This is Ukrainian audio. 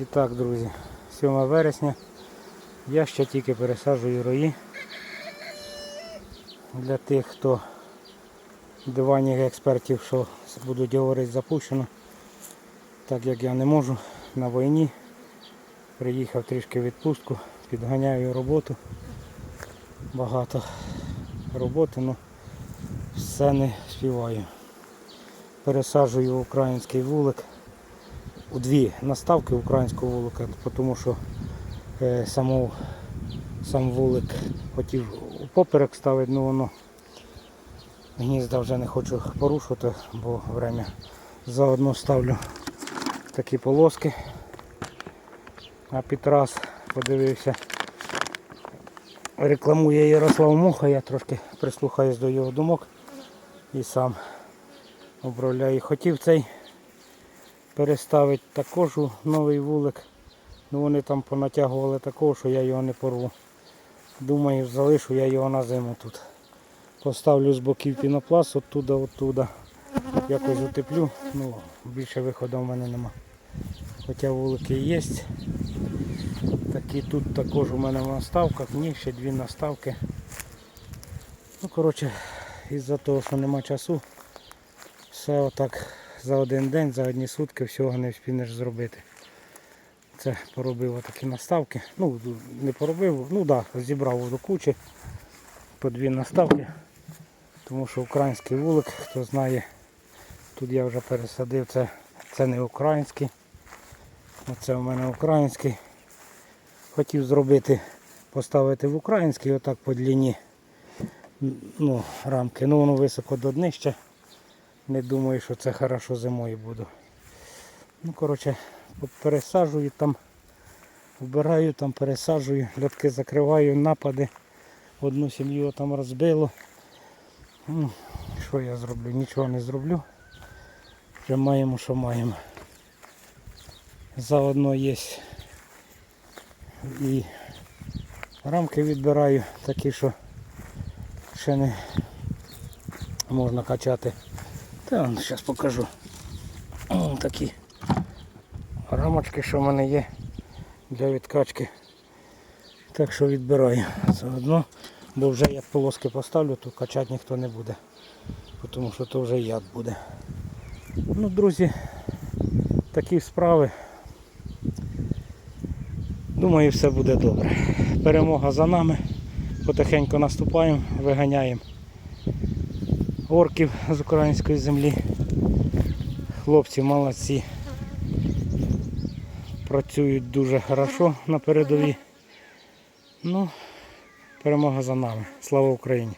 І так, друзі, 7 вересня. Я ще тільки пересаджую рої. Для тих, хто диванних експертів, що будуть говорити запущено. Так як я не можу на війні. Приїхав трішки відпустку, підганяю роботу. Багато роботи, але все не співаю. Пересаджую український вулик у дві наставки українського вулика, тому що е, саму, сам вулик хотів поперек ставити, але воно гнізда вже не хочу порушувати, бо время заодно ставлю такі полоски. А під раз подивився, рекламує Ярослав Муха, я трошки прислухаюсь до його думок і сам обробляю. Хотів цей переставити також у новий вулик. Ну вони там понатягували такого, що я його не порву. Думаю, залишу я його на зиму тут. Поставлю з боків пінопласт, оттуда, оттуда. Якось утеплю. Ну, більше виходу в мене нема. Хоча вулики є. Такі тут також у мене в наставках, ні, ще дві наставки. Ну, коротше, із-за того, що нема часу, все отак за один день, за одні сутки всього не встигнеш зробити. Це поробив такі наставки. Ну, не поробив, ну так, да, зібрав до кучі по дві наставки. Тому що український вулик, хто знає, тут я вже пересадив, це, це не український. Оце у мене український. Хотів зробити, поставити в український отак по длині ну, рамки. Ну воно високо до днища. Не думаю, що це хорошо зимою буду. Ну, коротше, пересаджую там, вбираю, там пересаджую, льотки закриваю, напади. Одну сім'ю там розбило. Ну, що я зроблю? Нічого не зроблю. Вже маємо, що маємо. Заодно є і рамки відбираю, такі, що ще не можна качати. Та зараз покажу. О, такі рамочки, що в мене є для відкачки. Так що відбираю заодно, бо вже як полоски поставлю, то качати ніхто не буде. Тому що то вже яд буде. Ну, друзі, такі справи. Думаю, все буде добре. Перемога за нами. Потихеньку наступаємо, виганяємо орків з української землі. Хлопці молодці. Працюють дуже хорошо на передовій. Ну, перемога за нами. Слава Україні!